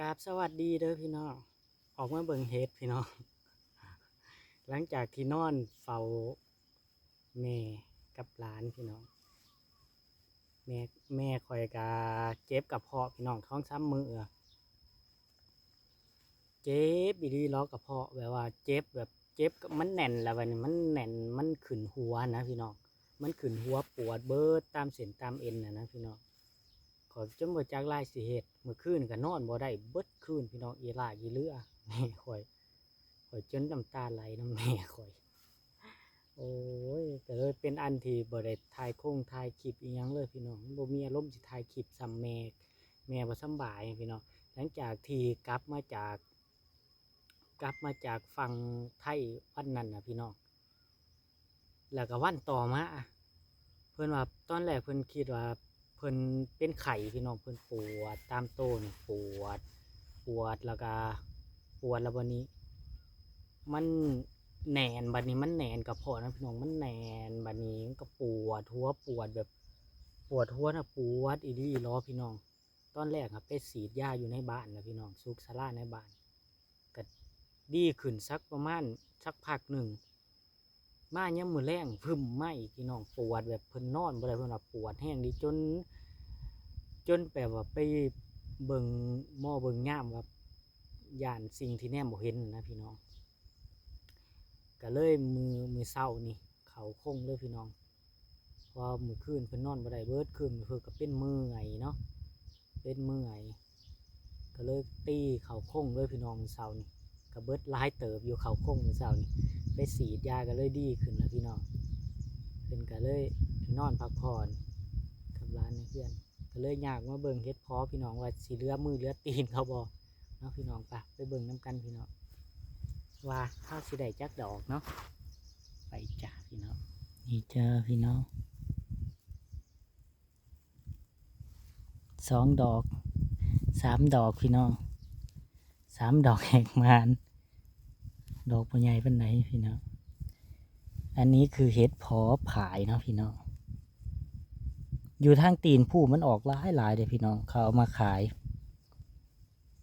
กราบสวัสดีเด้อพี่น้อง ออกมาเบิ่งเฮ็ดพี่น้อง หลังจากที่นอนเฝ้าแม่กับหลานพี่น้อง แม่แม่คอยกาเจ็บกับเพาะพี่น้องท้องซ้ำมืออะเจ็บอีดีล้อกระเพาะแบบว่าเจ็บแบบเจ็บมันแน่นแล้ววันนี้มันแน่นมันขึ้นหัวนะพี่น้อง มันขึ้นหัวปวดเบิดตามเส้นตามเอ็นนะนะพี่น้อง ขอยจนบ่จักลายสิเฮ็ดเมื่อคืนก็นอนบ่ได้เบิดคืนพี่น้องอีลาอีเลือแม่ข่อยข่อยจนน้ำตาไหลน้ำแม่ข่อย โอ้ยก็เลยเป็นอันที่บ่ได้ถ่ายโค้งถ่ายคลิปอีหยังเลยพี่น้องบ่มีอารมณ์สิถ่ายคลิปซ้ำแม่แม่บ่สำบายพี่น้องหลังจากที่กลับมาจากกลับมาจากฝั่งไทยวันนั้นน่ะพี่น้อง แล้วก็วันต่อมาเพิ่อนว่าตอนแรกเพิ่อนคิดว่า พิ่นเป็นไข่พี่น้องเพิ่นปวดตามโตนี่ปวด ปวดแล้วก็ปวดแล้ววันนี้ มันแหนนบัดนี้มันแหนนกระเพาะนะพี่น้องมันแหนนบัดนี้ก็ปวดหัวปวดแบบ ปวดหัวนะปวดอีหลีอีหล้อพี่น้อง ตอนแรกครับไปฉีดยาอยู่ในบ้านนะพี่น้องซุกซาร่าในบ้านก็ดีขึ้นสักประมาณสักพักหนึ่ง มาเนี่ยมือแรงพึมไหมพี่น้องปวดแบบเพิ่นนอนบ่ได้เพิ่นว่าปวดแห้งดีจน จนแบบว่าไปเบิ่งหม้อเบิ่งย่ามว่าย่านสิ่งที่แนมบ่เห็นนะพี่น้องก็เลยมือมือเศร้านี่ เขาคงเลยพี่น้องพอมือคืนเพิ่นนอนบ่ได้เบิดคืนเพิ่นก็เป็นมือไงเนาะเป็นมือไงก็เลยตีเขาคงเลยพี่น้องมือเศร้านี่ก็เบิดลายเติบอยู่เขาคงมือเศร้านี่ ไปสีดยาก็เลยดีขึ้นแล้วพี่น้องเพิ่นก็เลยนอนพักผ่อนกับร้านเพื่อนก็เลยอยากมาเบิ่งเฮ็ดพอพี่น้องว่าสีเลือมือเลือตีนเขาบ่เนาะพี่น้องปะไปเบิ่งน้กันพี่น้องว่าข้าวสิได้จักดอกเนาะไปจ้าพี่น้องนี่จ้าพี่น้องสองดอกสามดอกพี่น้องสามดอกแหกมาน ดอกปัญญายเป็นไหนพี่น้องอันนี้คือเห็ดพอผายเนาะพี่น้องอยู่ทางตีนผู้มันออกหลายหลายเลยพี่น้องเขาเอามาขาย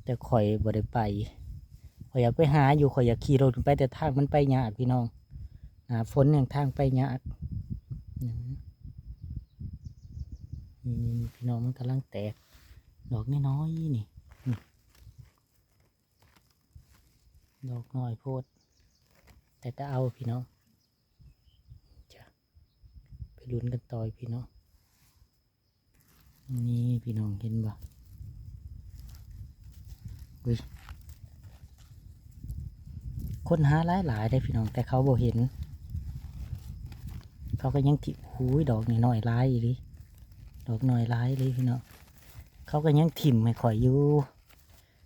แต่ข่อยบ่ได้ไปข่อยอยากไปหาอยู่ข่อยอยากขี่รถไปแต่ทางมันไปยากพี่น้องหาฝนอย่างทางไปยากนี่พี่น้องมันกำลังแตกดอกน้อยๆนี่นี่ ดอกน้อยโพด แต่จะเอาพี่น้องจะไปลุ้นกันต่อยพี่น้องนี่พี่น้องเห็นบ่อุ้ยคนหาหลายหลายได้พี่น้อง แต่เขาบ่เห็น เขาก็ยังทิหูยดอกนี่น้อยลายอีหลิดอกน้อยลายเลยพี่น้องเขาก็ยังถิ่มให้ข่อยอยู่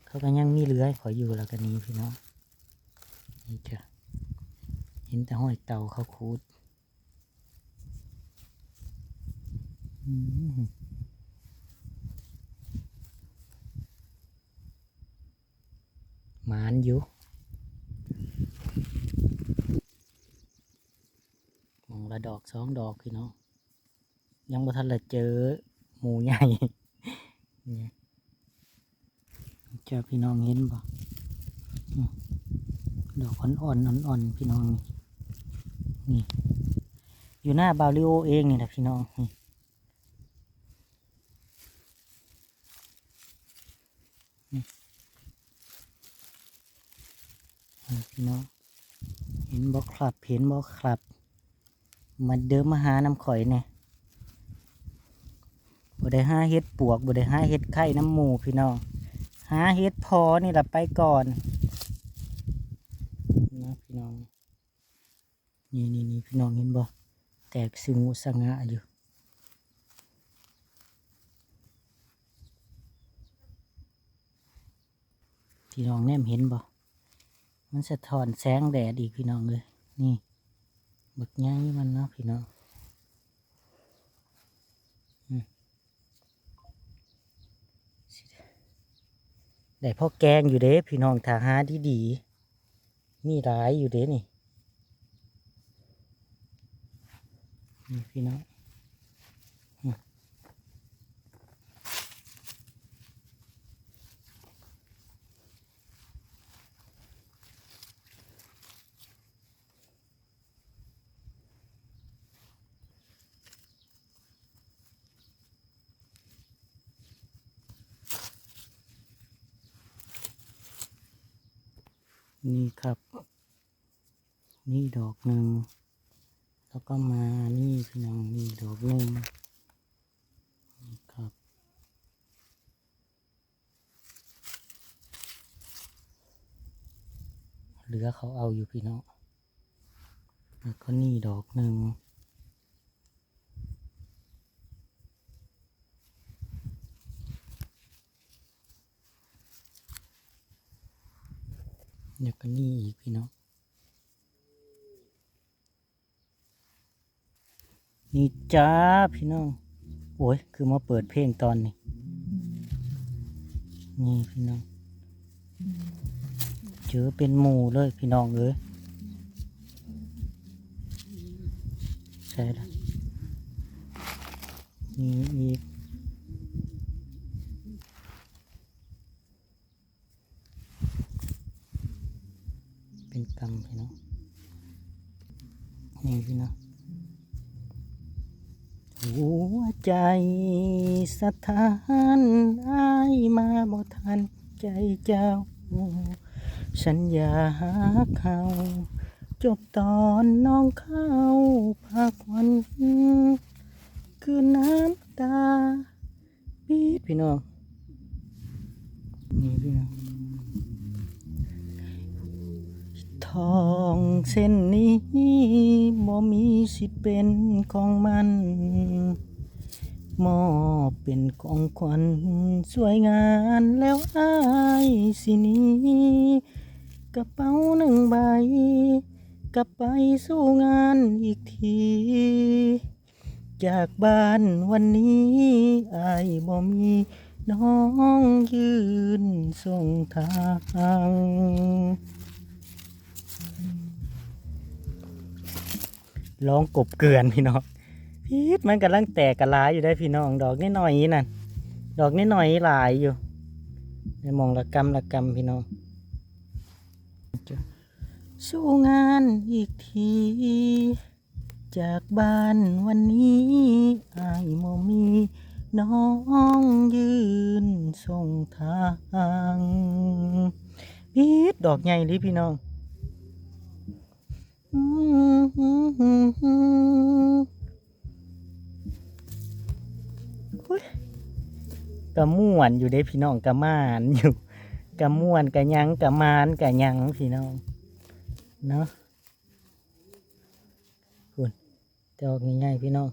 เขาก็ยังมีเลือให้ข่อยอยู่แล้วกันนี้พี่น้อง นี่จ้ะเห็นแต่ห้อยเต่าเขาคูดอืมหมานอยู่มองละดอกสองดอกพี่น้องยังบ่ทันละเจอหมูใหญ่ เนี่ยเจอพี่น้องเห็นบ่อืม ดอกอ่อนๆอ่อนๆพี่น้องนี่นี่อยู่หน้าบาริโอเองนี่นะพี่น้องนี่พี่น้อง เห็นบอกครับ เห็นบอกครับ มาเดิมมาหาน้ำข่อยเนี่ยบ่ได้ห้าเฮ็ดปวกบ่ได้ห้าเฮ็ดไข่น้ำหมูพี่น้องหาเฮ็ดพอนี่แหละไปก่อนนะพี่น้อง นี่นี่นี่พี่น้องเห็นบ่แตกสงูสงะอยู่พี่น้องแนมเห็นบ่มันสะท้อนแสงแดดอีกพี่น้องเลยนี่บักใหญ่มันเนาะพี่น้องได้พ่อแกงอยู่เด้พี่น้องถ้าหาดีดีๆมีหลายอยู่เด้นี่ นี่พี่น้องนี่ครับ นี่ดอกหนึ่ง แล้วก็มานี่พี่น้องนี่ดอกหนึ่งนี่ครับ เหลือเขาเอาอยู่พี่น้องแล้วก็นี่ดอกหนึ่ง เดี๋ยวก็นี่อีกพี่น้อง นี่ จ้าพี่น้อง โอ้ย คือมาเปิดเพลงตอนนี้ นี่พี่น้อง เจอเป็นหมูเลยพี่น้องเอ้ยใช่ละนี่อีก ใจสถานอายมาบ่ทันใจเจ้า สัญญาเขาจบตอนน้องเข้าพักวันคือน้ำตาปีดพี่น้องนี่พี่น้องทองเส้นนี้บ่มีสิทธิ์เป็นของมัน มอบเป็นของขวัญสวยงานแล้วอายสินี้ กระเป๋าหนึ่งใบ กลับไปสู้งานอีกที จากบ้านวันนี้อายบ่มีน้องยืนส่งทางร้องกบเกลือนพี่น้อง พีดมันกำลังแตกกระลายอยู่ได้พี่น้อง ดอกนิดหน่อยๆนั่นดอกนิดหน่อยหลายอยู่ในมองละกำละกำพี่น้องสู้งานอีกที จากบ้านวันนี้อายโมมีน้องยืนส่งทางพีดดอกใหญ่เลยพี่น้องอุ๊ กะม่วนอยู่เด้พี่น้องกะมานอยู่กะม่วนกะยังกะมานกะยังพี่น้องเนาะคุณจะออกง่ายๆพี่น้อง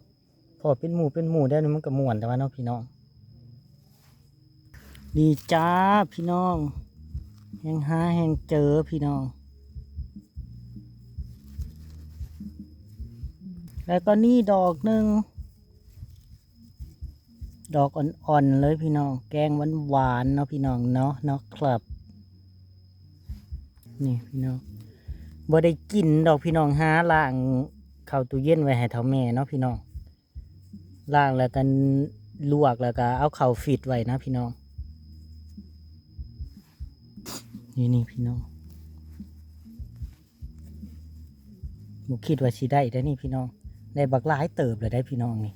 พอเป็นหมู่เป็นหมู่ได้นี่มันกะม่วนแต่ว่าเนาะพี่น้องดีจ้าพี่น้องแห่งหาแห่งเจอพี่น้อง แล้วก็นี่ดอกหนึ่ง ดอกอ่อนๆเลยพี่น้อง แกงหวานๆเนาะพี่น้องเนาะเนาะครับ นี่พี่น้องบ่ได้กินดอกพี่น้องหาล่างเข้าตู้เย็นไว้ให้เท่าแม่เนาะพี่น้องล่างแล้วกันลวกแล้วก็เอาเข่าฟิตไว้นะพี่น้อง นี่นี่พี่น้องหมูคิดว่าสิได้ได้นี่พี่น้อง ได้บักหลายเติบเลยได้พี่น้องนี่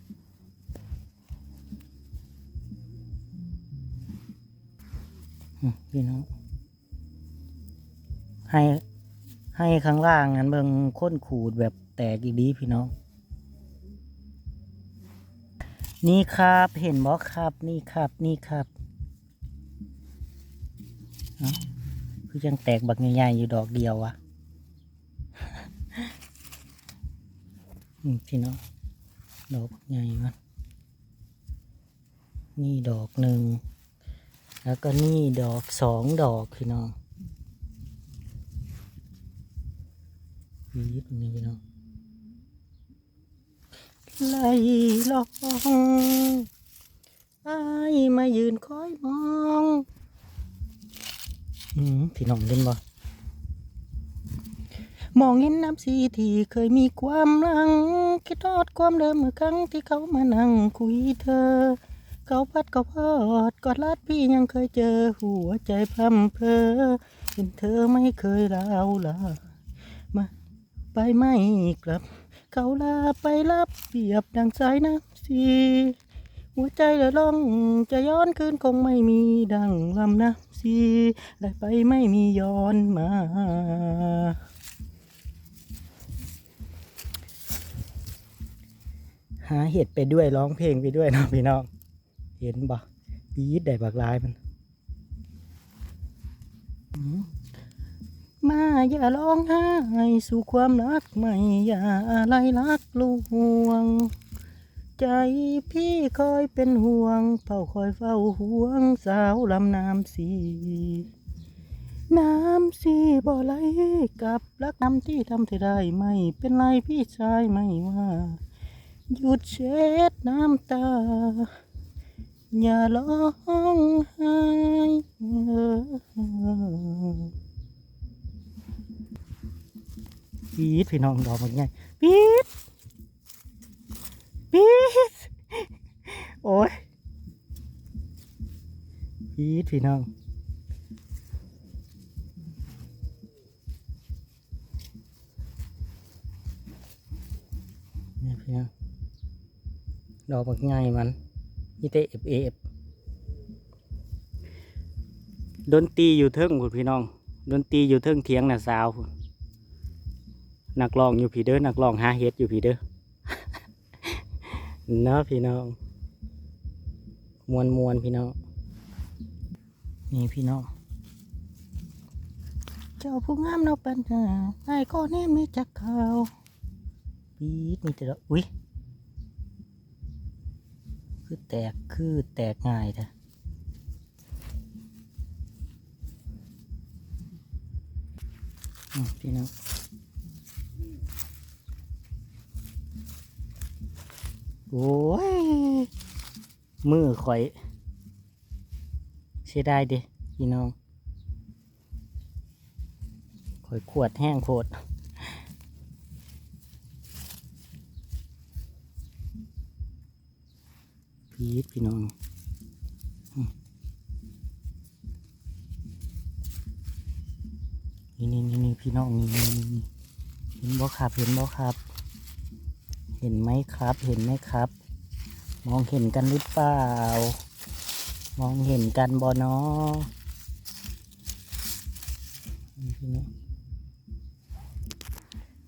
พี่น้องให้ให้ข้างล่างนั้นเบิงค้นขูดแบบแตกอีดีพี่น้อง นี่ครับเห็นบ่ครับ นี่ครับ นี่ครับเอ้าคือยังแตกบักใหญ่ๆอยู่ดอกเดียววะพี่น้องดอกใหญ่มันนี่ดอกหนึ่ง แล้วก็นี่ดอกสองดอกพี่น้องยีดนี่พี่น้องไล่ลองไอ้มายืนคอยมองอืมพี่น้องเล่นบ่มองเห็นน้ำสีที่เคยมีความหลังคิดทอดความเดิมเมื่อครั้งที่เขามานั่งคุยเธอ เขาพัดเขาพอดกอดลัดพี่ยังเคยเจอ หัวใจพร่ำเพอเห็นเธอไม่เคยลาวลามาไปไม่กลับ เขาลาไปรับเปียบดังสายน้ำสีหัวใจละล่องจะย้อนคืนคงไม่มีดังลำน้ำสีได้ไปไม่มีย้อนมาหาเห็ดไปด้วยร้องเพลงไปด้วยนะพี่น้อง ห็นบ่ปีดได้บักลายมัน มาอย่าร้องไห้สู่ความรักใหม่ อย่าอะไรรักลวง ใจพี่คอยเป็นห่วงเฝ้าคอยเฝ้าห่วงสาวลำน้ำสี น้ำสีบ่ไหลกับรักน้ำที่ทำเธอได้ไม่ เป็นไรพี่ชายไม่ว่า หยุดเช็ดน้ำตา อย่าร้องไห้เออปีดพี่น้องดอกมันไงปีดปีดโอ้ยปีดพี่น้องเนี่ยพี่น้องดอกบักง่ายมัน นี่เตเอฟเอฟดนตรีอยู่เทิงคุณพี่น้อง ดนตรีอยู่เทิงเทียงน่ะสาวพุ่นนักร้องอยู่พี่เด้อนักร้องหาเฮ็ดอยู่พี่เด้อเนาะพี่น้องมวนมวนๆพี่น้องนี่พี่น้องเจ้าผู้งามเนาะปัญหาไอ้ก็แน่ไม่จักข่าวปีดมีแต่ละอุ้ย คือแตกคือแตกง่ายเถอะพี่น้องโอ้ย มือข่อยเสียดายดิพี่น้องข่อยขวดแห้งโคตร พีดพี่น้องนี่นี่นี่นี่พี่น้องนี่นี่นี่เห็นบ่ครับเห็นบ่ครับ เห็นไหมครับ เห็นไหมครับ มองเห็นกันหรือเปล่า มองเห็นกันบ่เนาะ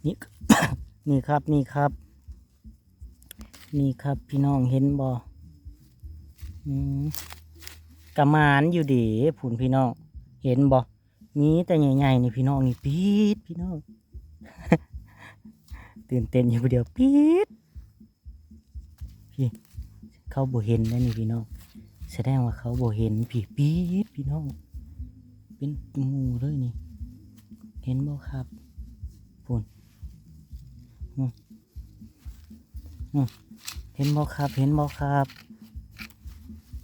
นี่นี่ครับนี่ครับ นี่ครับพี่น้องเห็นบ่อืม กระมานอยู่เดีผุนพี่น้อง เห็นบ่มีแต่ใหญ่ๆนี่พี่น้องนี่ปี๊ดพี่น้อง ตื่นเต้นอยู่เดียวปี๊ดพี่เขาบ่เห็นแล้นี่พี่น้อง แสดงว่าเขาบ่เห็นพี่ปี๊ดพี่น้อง เป็นหมูเลยนี่ เห็นบ่ครับผุนเห็นบ่ครับ เห็นบ่ครับ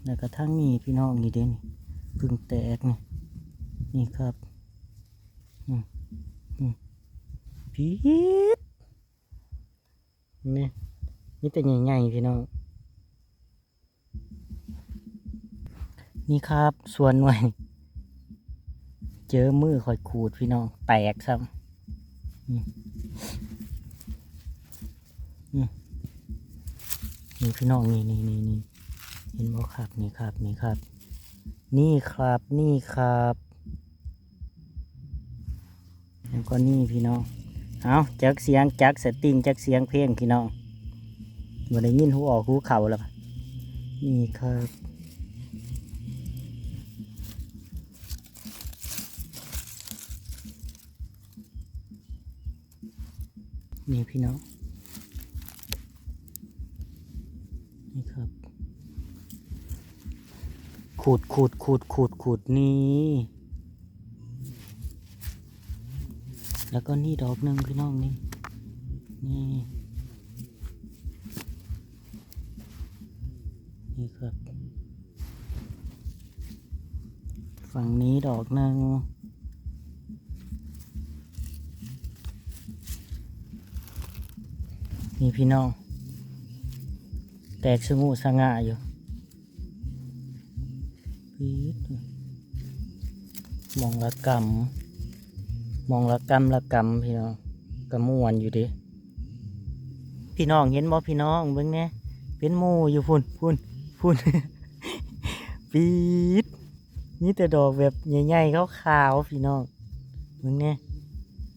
แล้วก็ทั้งนี้พี่น้องนี่เด่นพึ่งแตกนี่นี่ครับอืมอืมพีดนี่นี่แต่ใหญ่ๆพี่น้องนี่ครับส่วนหน่วย เจอมือคอยขูดพี่น้องแตกซ้ำนี่พี่น้องนี่นี่นี่นี่ เห็นบ่ครับนี่ครับนี่ครับ นี่ครับนี่ครับแล้วก็นี่พี่น้องเอาจักเสียงจักสติงจักเสียงเพลงพี่น้องมาได้ยินหูออกหูเข่าแล้วนี่ครับนี่พี่น้องนี่ครับ ขูดขูดขูดขูดขูดนี่แล้วก็นี่ดอกหนึ่งพี่น้องนี่ นี่ นี่ครับ ฝั่งนี้ดอกหนึ่งนี่พี่น้อง แตกสงูสง่าอยู่ ปี๊ดมองละกำมองละกำละกำพี่น้องกระมวนอยู่ดิพี่น้องเห็นบ่พี่น้องเบิ่งแหน่เป็นหมูอยู่พุ่นพุ่นพุ่นปี๊ดมีแต่ดอกแบบใหญ่ๆขาวๆพี่น้องมึงเนี่ย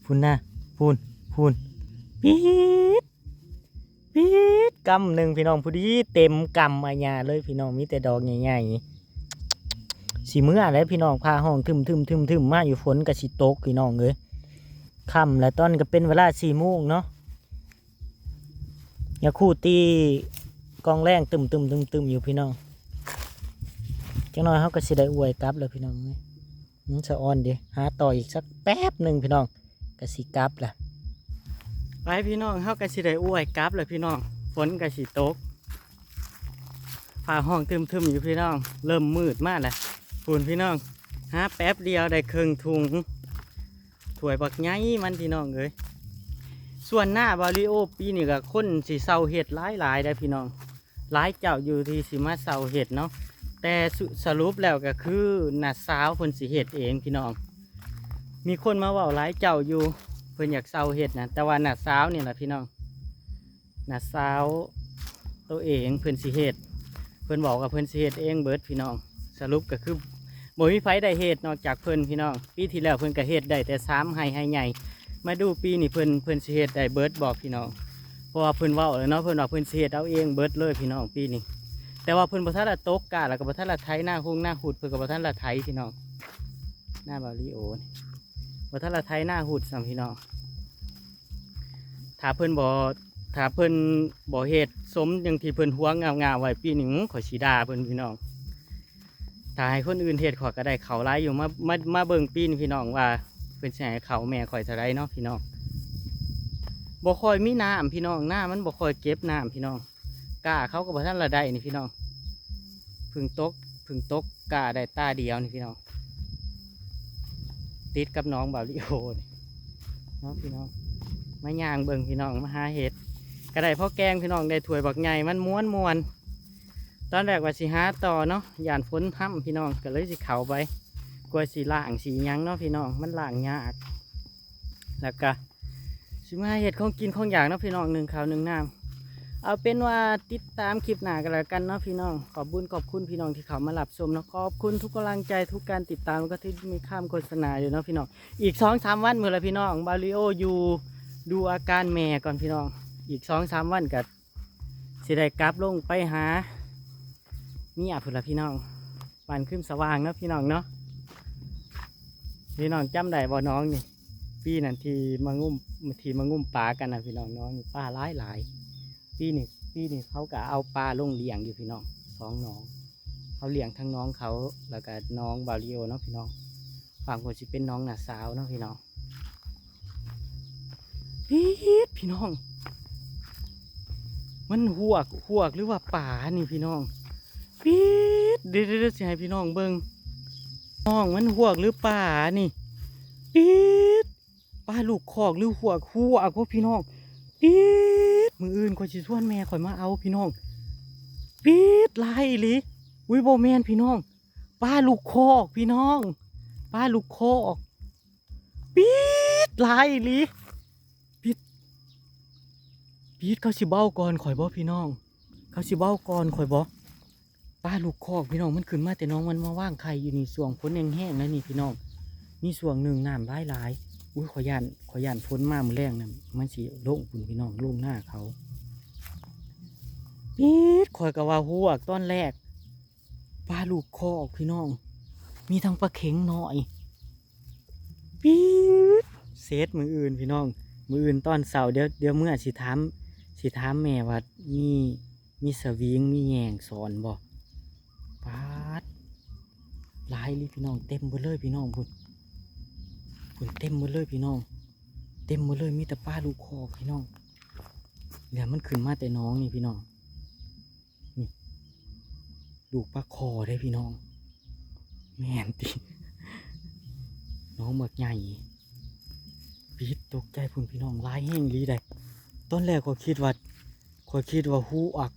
พูนนะพูนพูนปี๊ดปี๊ดกำหนึ่งพี่น้องพอดีเต็มกำอาญาเลยพี่น้องมีแต่ดอกใหญ่ๆ สีเมื่อแล้วพี่น้องพาห้องทึมทึมทึมทึมมาอยู่ฝนกับสิตกพี่น้องเลยค่ำแล้วตอนก็เป็นเวลาสี่โมงเนาะอย่าคู่ตีกองแรงตึมตึมตึมตึมอยู่พี่น้องจังน้อยเขาก็สิได้อวยกลับเลยพี่น้องเอ้ยมันสะออนดีหาต่ออีกสักแป๊บหนึ่งพี่น้องกสิกลับล่ะไปพี่น้องเฮาก็สิได้อวยกลับเลยพี่น้องฝนก็สิตกฟ้าห้องทึมๆอยู่พี่น้อง เริ่มมืดมากแล้ว ฝุ่นพี่น้องหาแป๊บเดียวได้ครึ่งถุงถ้วยบักไงมันพี่น้องเอ้ยส่วนหน้าบาริโอปีนี้ก็คนสิเซาเห็ดหลายหลายๆได้พี่น้องหลายเจ้าอยู่ที่สิมาเซาเห็ดเนาะแต่สสรุปแล้วก็คือหน้าสาวเพิ่นสิเห็ดเองพี่น้อง มีคนมาว่าหลายเจ้าอยู่เพิ่นอยากเซาเห็ดนะแต่ว่าหน้าสาวนี่แหละพี่น้องหน้าสาวตัวเองเพิ่นสิเห็ดเพิ่นบอกกับเพิ่นสิเห็ดเองเบิร์ดพี่น้อง สรุปก็คือ บ่มีไผได้เห็ดนอกจากเพิ่นพี่น้องปีที่แล้วเพิ่นก็เห็ดได้แต่สามไห้ไห้ใหญ่ มาดูปีนี้เพิ่นเพิ่นสิเห็ดได้เบิร์ดบอกพี่น้องเพราะว่าเพิ่นว้าแล้วเนาะเพิ่นว่าเพิ่นสิเห็ดเอาเองเบิร์ดเลยพี่น้องปีนี้แต่ว่าเพิ่นบ่ทันละตกกาแล้วก็บ่ทันละไถหน้าหุงหน้าหุดเพิ่นก็บ่ทันละไถพี่น้องหน้าบาลีโอบ่ทันละไถหน้าหุดสามพี่น้องถ้าเพิ่นบ่ถ้าเพิ่นบ่เฮ็ดสมอย่างที่เพิ่นหัวงงามๆไว้ปีนี้ขอยสิด่าเพิ่นพี่น้อง ถ้าให้คนอื่นเฮ็ดขอยก็ได้เขาหลายอยู่มามามาเบิ่งปีนพี่น้องว่าเพิ่นสิให้เขาแม่ข่อยเท่าไรเนาะพี่น้องบ่ค่อยมีน้ำพี่น้องหน้ามันบ่ค่อยเก็บน้ำพี่น้องกาเขาก็บ่ทันละได้นี่พี่น้องพึ่งตกพึ่งตกกาได้ตาเดียวนี่พี่น้องติดกับน้องบาริโอนี่เนาะพี่น้องมาย่างเบิ่งพี่น้องมาหาเห็ดก็ได้พ่อแกงพี่น้องได้ถ้วยบักใหญ่มันม้วนมวน ตอนแรกว่าสิหาต่อเนาะยานฝนห้ำพี่น้องก็เลยสิเข้าไปกลัวสีล่างสียังเนาะพี่น้องมันล่างยากแล้วก็สิมาเห็ดของกินของอยากเนาะพี่น้องหนึ่งข้าวหนึ่งน้ำเอาเป็นว่าติดตามคลิปหน้ากันแล้วกันเนาะพี่น้องขอบบุญขอบคุณพี่น้องที่เขามาหลับชมเนาะขอบคุณทุกกำลังใจทุกการติดตามแล้วก็ที่มีข้ามโฆษณาอยู่เนาะพี่น้องอีกสองสามวันเมื่อไรพี่น้องบาริโออยู่ดูอาการแม่ก่อนพี่น้อง อีกสองสามวันกับสิได้กลับลงไปหา มียพุ่นละพี่น้องปานขึ้นสว่างเนาะพี่น้องเนาะพี่น้องจำได้บ่น้องนี่ปีนั้นที่มางุ่มทีมางุ่มปลากันนะพี่น้องน้องนี่ปลาหลายหลายปีนี้ปีนี้เขาก็เอาปลาลงเลี้ยงอยู่พี่น้องสองน้อง เขาเลี้ยงทั้งน้องเขาแล้วก็น้องบาริโอเนาะพี่น้องฝั่งคนสิเป็นน้องหน้าสาวเนาะพี่น้องพีดพี่น้อง มันหวกหวกหรือว่าป่านี่พี่น้อง พีดเดี๋ยวเดี๋ยวเดี๋ยวสิให้พี่น้องเบิ่งน้องมันหวกหรือป่านี่พีดป่าลูกคอกหรือหวกหวกว่าพี่น้องพีดมืออื่นข่อยสิชวนแม่ข่อยมาเอาพี่น้องพีดลายอีหลิอุ้ยโบแมนพี่น้องป้าลูกคอกพี่น้องป้าลูกคออกปี๊ดลายอีหลีปี๊ดปี๊ดเขาสิเบ้าก่อนข่อยบ่พี่น้องเขาสิเบ้าก่อนข่อยบ่ ป้าลูกคอกพี่น้องมันขึ้นมาแต่น้องมันมาว่างไข่อยู่นี่สวงฝนแห้งๆแล้วนี่พี่น้องมีสวงหนึ่งน้ำหลายหลายๆอุ้ยขอยานขอยานฝนมามือแรงน่ะมันสิโล่งปุ่นพี่น้องโล่งหน้าเขาปี๊ดข่อยก็ว่าหัวกตอนแรกป้าลูกคอกพี่น้อง มีทั้งปลาเข็งหน่อยปี๊ดเซตมืออื่นพี่น้อง มืออื่นตอนเสาร์เดี๋ยวเดี๋ยวเมื่อสิถามสิถามแม่ว่ามีมีสวิงมีแยงสอนบ่ ปาดลายลยพี่น้อง เต็มหมดเลยพี่น้องพุ่นพุ่นเต็มหมดเลยพี่น้อง เต็มหมดเลยมีแต่ป้าลูกคอพี่น้องเดี๋ยวมันขึ้นมาแต่น้องนี่พี่น้องนี่ลูกปลาคอได้พี่น้องแม่นติน้องหมึกใหญ่ปีดตกใจพุ่นพี่น้องร้ายแห้งลีได้ตอนแรกก็คิดว่าก็คิดว่าหูอัก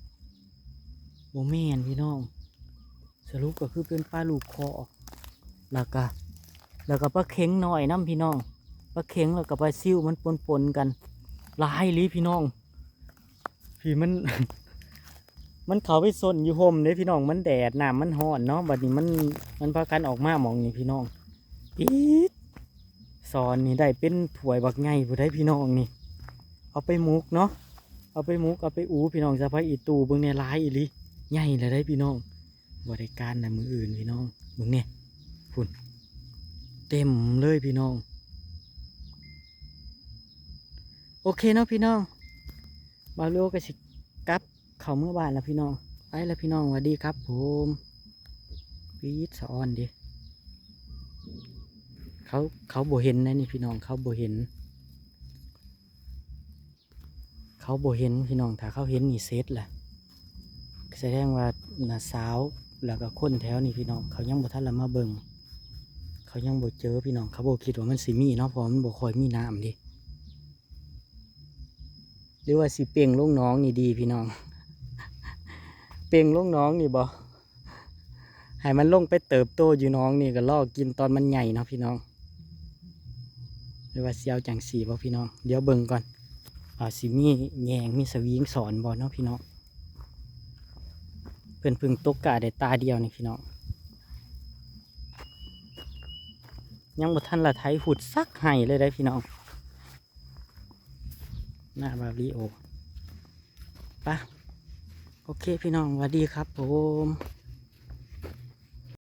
บ่แม่นพี่น้อง สรุปก็คือเป็นปลาลูกคอแล้วก็แล้วก็ปลาเข็งหน่อยน้ำพี่น้องปลาเข็งแล้วก็ปลาซิ่วมันปนๆกันลายลีพี่น้อง พี่มัน มันเขาไปซนอยู่ห่มเด้พี่น้องมันแดดน้ำมันร้อนเนาะบัดนี้มันมันพากันออกมาหมองนี่พี่น้องปี๊ดสอนนี่ได้เป็นถ้วยบักไงผู้ได้พี่น้องนี่ เอาไปมุกเนาะเอาไปมุกเอาไปอูพี่น้องสะพายอีตูเบิ่งเนี่ยร้ายอีลิใหญ่เลยได้พี่น้อง บริการในะมืออื่นพี่น้องเบิ่งเนี่ยฝุ่นเต็มเลยพี่น้อง โอเคเนาะพี่น้องบาโลก็สิกลับเขาเมื่อบ้านแล้วพี่น้องไปแล้วพี่น้องสวัสดีครับผมปีดสะออนดิเขาเขาโบเห็นนะนี่พี่น้องเขาโบเห็น เขาโบเห็นพี่น้องถ้าเขาเห็นนี่เซตแหละแสดงว่าน่าสาว แล้วก็คนแถวนี่พี่น้องเขายังบ่ทันละมาเบิ่งเขายังบ่เจอพี่น้องเขาบ่คิดว่ามันสิมีเนาะเพราะมันบ่ค่อยมีน้ำดิหรือว่าสิเป่งลงน้องนี่ดีพี่น้อง เป่งลงน้องนี่บ่ให้มันลงไปเติบโตอยู่น้องนี่ก็ลอกกินตอนมันใหญ่เนาะพี่น้องหรือว่าเสียวจังสีบ่พี่น้องเดี๋ยวเบิ่งก่อนอ่าสิมีแยงมีสวิงสอนบ่เนาะพี่น้อง เพิ่นพึ่งตกกาได้ตาเดียวนี่พี่น้องยังบ่ทันละไทยหุดซักไห้เลยได้พี่น้องหน้าบาริโอไปะโอเคพี่น้องสวัสดีครับผม